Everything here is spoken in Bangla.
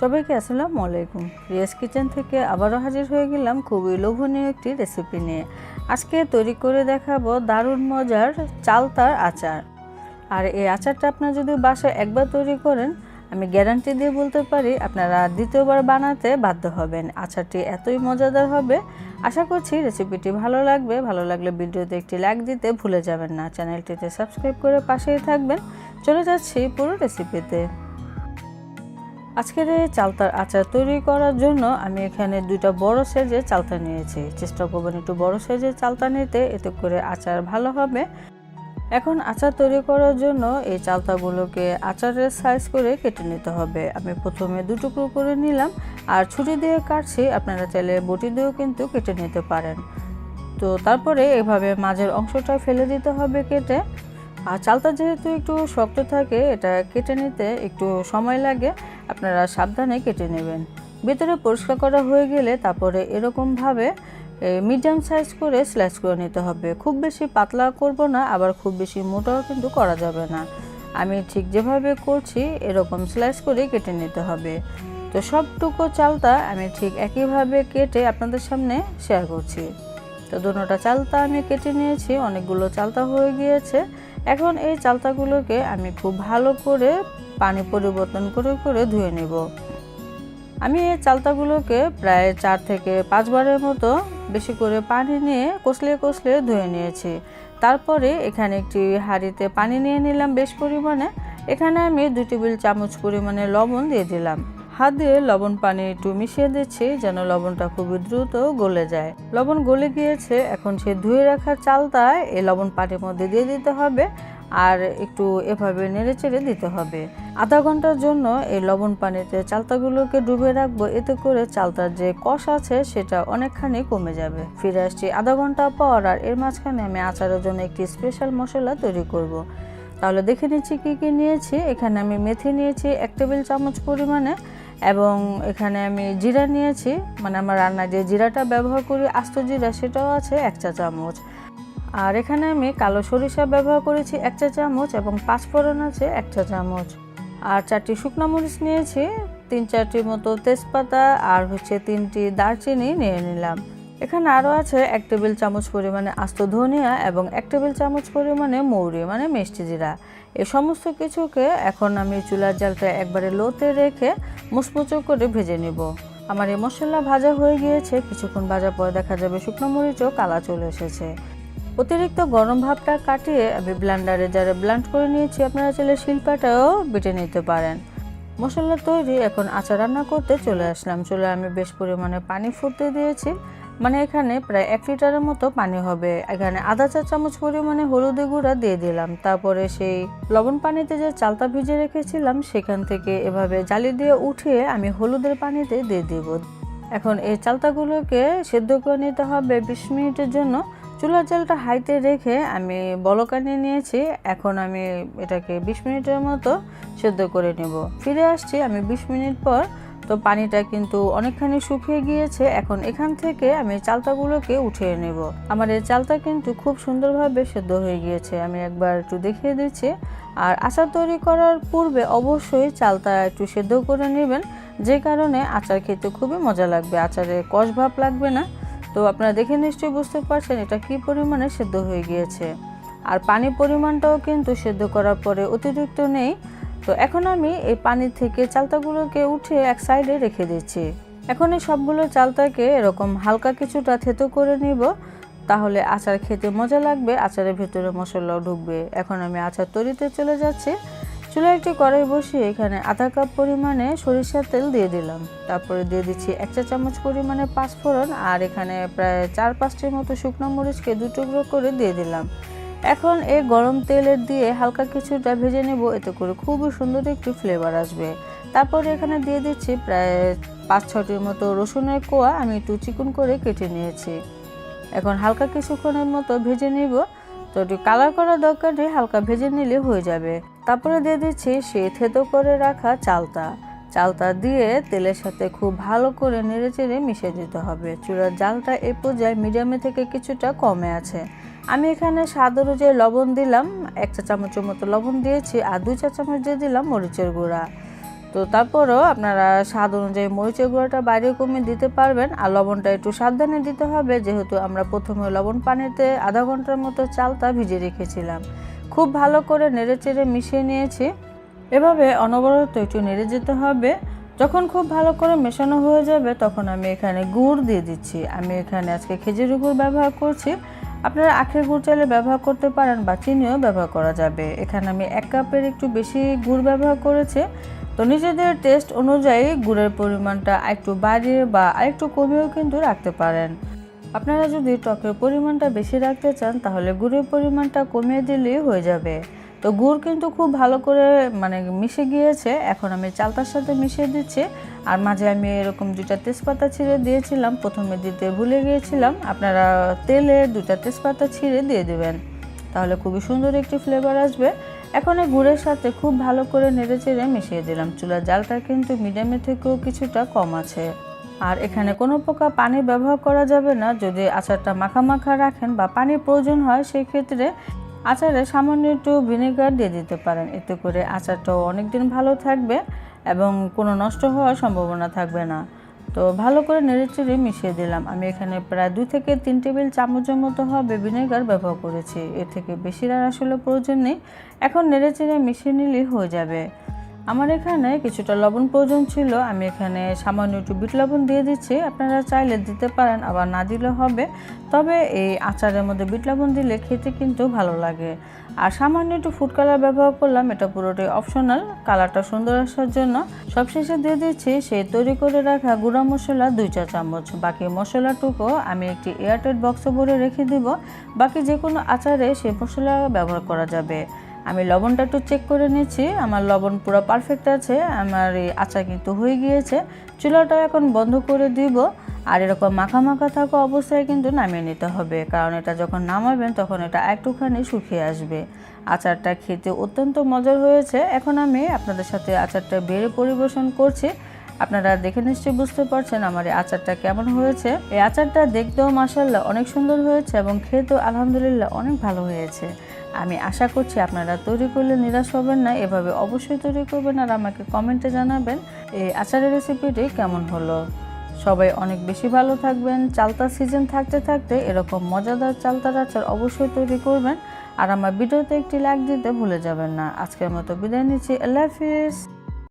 সবাইকে আসসালামু আলাইকুম। রিয়াজ কিচেন থেকে আবারও হাজির হয়ে গেলাম খুবই লোভনীয় একটি রেসিপি নিয়ে। আজকে তৈরি করে দেখাবো দারুণ মজার চালতার আচার। আর এই আচারটা আপনারা যদি বাসায় একবার তৈরি করেন, আমি গ্যারান্টি দিয়ে বলতে পারি আপনারা দ্বিতীয়বার বানাতে বাধ্য হবেন। আচারটি এতই মজাদার হবে। আশা করছি রেসিপিটি ভালো লাগবে। ভালো লাগলে ভিডিওতে একটি লাইক দিতে ভুলে যাবেন না। চ্যানেলটিতে সাবস্ক্রাইব করে পাশেই থাকবেন। চলে যাচ্ছি পুরো রেসিপিতে আজকের এই চালতার আচার তৈরি করার জন্য আমি এখানে দুইটা বড় সাইজের চালতা নিয়েছি। চেষ্টা করবেন একটু বড় সাইজের চালতা নিতে, এতে করে আচার ভালো হবে। এখন আচার তৈরি করার জন্য এই চালতাগুলোকে আচারের সাইজ করে কেটে নিতে হবে। আমি প্রথমে দুটুকরো করে নিলাম। আর ছুরি দিয়ে কাটছি, আপনারা চাইলে বটি দিয়েও কিন্তু কেটে নিতে পারেন। তো তারপরে এভাবে মাঝের অংশটা ফেলে দিতে হবে কেটে। আর চালটা যেহেতু একটু শক্ত থাকে, এটা কেটে নিতে একটু সময় লাগে। আপনারা সাবধানে কেটে নেবেন। ভেতরে পরিষ্কার করা হয়ে গেলে তারপরে এরকমভাবে মিডিয়াম সাইজ করে স্লাইস করে নিতে হবে। খুব বেশি পাতলা করব না, আবার খুব বেশি মোটাও কিন্তু করা যাবে না। আমি ঠিক যেভাবে করছি, এরকম স্লাইস করে কেটে নিতে হবে। তো সবটুকু চালটা আমি ঠিক একইভাবে কেটে আপনাদের সামনে শেয়ার করছি। তো দুটোটা চালতা আমি কেটে নিয়েছি, অনেকগুলো চালতা হয়ে গিয়েছে। এখন এই চালতাগুলোকে আমি খুব ভালো করে পানি পরিবর্তন করে করে ধুয়ে নেব। আমি এই চালতাগুলোকে প্রায় চার থেকে পাঁচবারের মতো বেশি করে পানি নিয়ে কষলে কষলে ধুয়ে নিয়েছি। তারপরে এখানে একটি হাঁড়িতে পানি নিয়ে নিলাম বেশ পরিমাণে। এখানে আমি দুই টেবিল চামচ পরিমাণে লবণ দিয়ে দিলাম। হাত দিয়ে লবণ পানি একটু মিশিয়ে দিচ্ছি যেন লবণটা খুবই দ্রুত গলে যায়। লবণ গলে গিয়েছে, এখন সে ধুয়ে রাখা চালটা এই লবণ পানির মধ্যে দিয়ে দিতে হবে আর একটু এভাবে নেড়ে চেড়ে দিতে হবে। আধা ঘণ্টার জন্য এই লবণ পানিতে চালতাগুলোকে ডুবে রাখব, এতে করে চালতার যে কষ আছে সেটা অনেকখানি কমে যাবে। ফিরে আসছি আধা ঘণ্টা পর আর এর মাঝখানে আমি আচারের জন্য একটি স্পেশাল মশলা তৈরি করব। তাহলে দেখে নিচ্ছি কী কী নিয়েছি। এখানে আমি মেথি নিয়েছি এক টেবিল চামচ পরিমাণে। এবং এখানে আমি জিরা নিয়েছি। মানে আমার রান্নায় যে জিরাটা ব্যবহার করি, আস্ত জিরা, সেটাও আছে এক চা চামচ। আর এখানে আমি কালো সরিষা ব্যবহার করেছি এক চা চামচ এবং পাঁচফোড়ন আছে এক চা চামচ। আর চারটি শুকনো মরিচ নিয়েছি, তিন চারটি মতো তেজপাতা, আর হচ্ছে তিনটি দারচিনি নিয়ে নিলাম। এখানে আরও আছে এক টেবিল চামচ পরিমাণে আস্ত ধনিয়া এবং এক টেবিল চামচ পরিমাণে মৌরি মানে মিষ্টি জিরা। এই সমস্ত কিছুকে এখন আমি চুলার জালটা একবারে লোতে রেখে মুচমুচো করে ভেজে নিব। আমার এই মশলা ভাজা হয়ে গিয়েছে, কিছুক্ষণ ভাজার পরে দেখা যাবে শুকনো মরিচও কালা চলে এসেছে। অতিরিক্ত গরম ভাবটা কাটিয়ে আমি ব্লান্ডারে যারা ব্লান্ড করে নিয়েছি, আপনারা চাইলে শিল্পাটাও বেটে নিতে পারেন। মশলা তৈরি এখন আচার রান্না করতে চলে আসলাম। চলে আমি বেশ পরিমাণে পানি ফুটতে দিয়েছি। মানে এখানে প্রায় এক লিটারের মতো পানি হবে। এখানে আধা চা চামচ পরিমাণে হলুদের গুঁড়া দিয়ে দিলাম। তারপরে সেই লবণ পানিতে যে চালতা ভিজে রেখেছিলাম, সেখান থেকে এভাবে জালি দিয়ে উঠিয়ে আমি হলুদের পানিতে দিয়ে দিব। এখন এই চালতাগুলোকে সেদ্ধ করে নিতে হবে বিশ মিনিটের জন্য। চুলার জালটা হাইতে রেখে আমি বলকানি নিয়েছি। এখন আমি এটাকে বিশ মিনিটের মতো সেদ্ধ করে নেব। ফিরে আসছি আমি বিশ মিনিট পর। তো পানিটা কিন্তু অনেকখানি শুকিয়ে গিয়েছে। এখন এখান থেকে আমি চালতাগুলোকে উঠিয়ে নেব। আমার এই চালতা কিন্তু খুব সুন্দরভাবে সেদ্ধ হয়ে গিয়েছে। আমি একবার একটু দেখিয়ে দিচ্ছি। আর আচার তৈরি করার পূর্বে অবশ্যই চালতা একটু সেদ্ধ করে নেবেন। যে কারণে আচার খেতে খুবই মজা লাগবে। আচারে কষ ভাব লাগবে না। তো আপনারা দেখে নিশ্চয়ই বুঝতে পারছেন এটা কি পরিমাণে সেদ্ধ হয়ে গিয়েছে। আর পানির পরিমাণটাও কিন্তু সেদ্ধ করার পরে অতিরিক্ত নেই। তো এখন আমি এই পানি থেকে চালতাগুলোকে উঠে এক সাইডে রেখে দিচ্ছি। এখন এই সবগুলো চালতাকে এরকম হালকা কিছুটা থেতো করে নিব, তাহলে আচার খেতে মজা লাগবে, আচারের ভেতরে মশলাও ঢুকবে। এখন আমি আচার তৈরিতে চলে যাচ্ছি। চুলা একটি কড়াই বসিয়ে এখানে আধা কাপ পরিমাণে সরিষার তেল দিয়ে দিলাম। তারপরে দিয়ে দিচ্ছি এক চা চামচ পরিমাণে পাঁচফোড়ন, আর এখানে প্রায় চার পাঁচটির মতো শুকনো মরিচকে দু টুকরো করে দিয়ে দিলাম। এখন এই গরম তেলের দিয়ে হালকা কিছুটা ভেজে নেব, এতে করে খুবই সুন্দর একটি ফ্লেভার আসবে। তারপরে এখানে দিয়ে দিচ্ছি প্রায় পাঁচ ছটির মতো রসুনের কোয়া, আমি একটু চিকন করে কেটে নিয়েছি। এখন হালকা কিছুক্ষণের মতো ভেজে নিব, তো একটু কালার করার দরকার নেই, হালকা ভেজে নিলে হয়ে যাবে। তারপরে দিয়ে দিচ্ছি সে থেতো করে রাখা চালতা। চালতা দিয়ে তেলের সাথে খুব ভালো করে নেড়ে চেড়ে মিশিয়ে দিতে হবে। চূড়ার জালটা এ পর্যায়ে মিডিয়ামে থেকে কিছুটা কমে আছে। আমি এখানে স্বাদ অনুযায়ী লবণ দিলাম, এক চা চামচের মতো লবণ দিয়েছি আর দুই চা চামচ দিয়ে দিলাম মরিচের গুঁড়া। তো তারপরেও আপনারা স্বাদ অনুযায়ী মরিচের গুঁড়োটা বাইরে কমিয়ে দিতে পারবেন আর লবণটা একটু সাবধানে দিতে হবে, যেহেতু আমরা প্রথমে লবণ পানিতে আধা ঘণ্টার মতো চালটা ভিজিয়ে রেখেছিলাম। খুব ভালো করে নেড়ে চেড়ে মিশিয়ে নিয়েছি। এভাবে অনবরত একটু নেড়ে যেতে হবে। যখন খুব ভালো করে মেশানো হয়ে যাবে, তখন আমি এখানে গুড় দিয়ে দিচ্ছি। আমি এখানে আজকে খেজুরি গুড় ব্যবহার করছি। আপনারা আখের গুড় চাইলে ব্যবহার করতে পারেন বা চিনিও ব্যবহার করা যাবে। এখানে আমি এক কাপের একটু বেশি গুড় ব্যবহার করেছি। তো নিজেদের টেস্ট অনুযায়ী গুড়ের পরিমাণটা একটু বাড়িয়ে বা আরেকটু কমিয়েও কিন্তু রাখতে পারেন। আপনারা যদি টকের পরিমাণটা বেশি রাখতে চান, তাহলে গুড়ের পরিমাণটা কমিয়ে দিলেই হয়ে যাবে। তো গুড় কিন্তু খুব ভালো করে মানে মিশে গিয়েছে। এখন আমি চালতার সাথে মিশিয়ে দিচ্ছি। আর মাঝে আমি এরকম দুইটা তেজপাতা ছিঁড়ে দিয়েছিলাম। প্রথমে দিতে ভুলে গিয়েছিলাম। আপনারা তেলে দুটা তেজপাতা ছিঁড়ে দিয়ে দেবেন। তাহলে খুবই সুন্দর একটি ফ্লেভার আসবে। এখন এই গুড়ের সাথে খুব ভালো করে নেড়ে চেড়ে মিশিয়ে দিলাম। চুলার জালটা কিন্তু মিডিয়ামের থেকেও কিছুটা কম আছে। আর এখানে কোনো প্রকার পানি ব্যবহার করা যাবে না। যদি আচারটা মাখা মাখা রাখেন বা পানির প্রয়োজন হয় সেই ক্ষেত্রে আচারে সামান্য একটু ভিনেগার দিয়ে দিতে পারেন। এতে করে আচারটাও অনেক দিন ভালো থাকবে। এবং কোনো নষ্ট হওয়ার সম্ভাবনা থাকবে না। তো ভালো করে নেড়েচেড়ে মিশিয়ে দিলাম। আমি এখানে প্রায় দুই থেকে তিন টেবিল চামচের মতো হবে ভিনেগার ব্যবহার করেছি। এর থেকে বেশি আর আসলে প্রয়োজন নেই। এখন নেড়েচেড়ে মিশিয়ে নিলেই হয়ে যাবে। আমার এখানে কিছুটা লবণ প্রয়োজন ছিল। আমি এখানে সামান্য একটু বিট লবণ দিয়ে দিচ্ছি। আপনারা চাইলে দিতে পারেন, আবার না দিলে হবে। তবে এই আচারের মধ্যে বিট লবণ দিলে খেতে কিন্তু ভালো লাগে। আর সামান্য একটু ফুড কালার ব্যবহার করলাম, এটা পুরোটাই অপশনাল কালারটা সুন্দর আসার জন্য সবশেষে দিয়ে দিচ্ছি সেই তৈরি করে রাখা গুঁড়া মশলা দুই চা চামচ। বাকি মশলাটুকু আমি একটি এয়ারটাইট বক্সে ভরে রেখে দিব। বাকি যে কোনো আচারে সেই মশলা ব্যবহার করা যাবে। আমি লবণটা একটু চেক করে নিচ্ছি আমার লবণ পুরো পারফেক্ট আছে, আমার এই আচার কিন্তু হয়ে গিয়েছে। চুলাটা এখন বন্ধ করে দিব। আর এরকম মাখা মাখা থাকা অবস্থায় কিন্তু নামিয়ে নিতে হবে, কারণ এটা যখন নামাবেন তখন এটা একটুখানি শুকিয়ে আসবে। আচারটা খেতে অত্যন্ত মজার হয়েছে। এখন আমি আপনাদের সাথে আচারটা বেড়ে পরিবেশন করছি। আপনারা দেখে নিশ্চয়ই বুঝতে পারছেন আমার এই আচারটা কেমন হয়েছে। এই আচারটা দেখতেও মাসাল্লাহ অনেক সুন্দর হয়েছে এবং খেতেও আলহামদুলিল্লাহ অনেক ভালো হয়েছে। আমি আশা করছি আপনারা তৈরি করলে নিরাশ হবেন না, এভাবে অবশ্যই তৈরি করবেন আর আমাকে কমেন্টে জানাবেন এই আচারের রেসিপিটি কেমন হলো। সবাই অনেক বেশি ভালো থাকবেন চালতা সিজন থাকতে থাকতে এরকম মজাদার চালতার আচার অবশ্যই তৈরি করবেন। আর আমার ভিডিওতে একটি লাইক দিতে ভুলে যাবেন না। আজকের মতো বিদায় নিচ্ছি, আল্লাহ হাফিজ।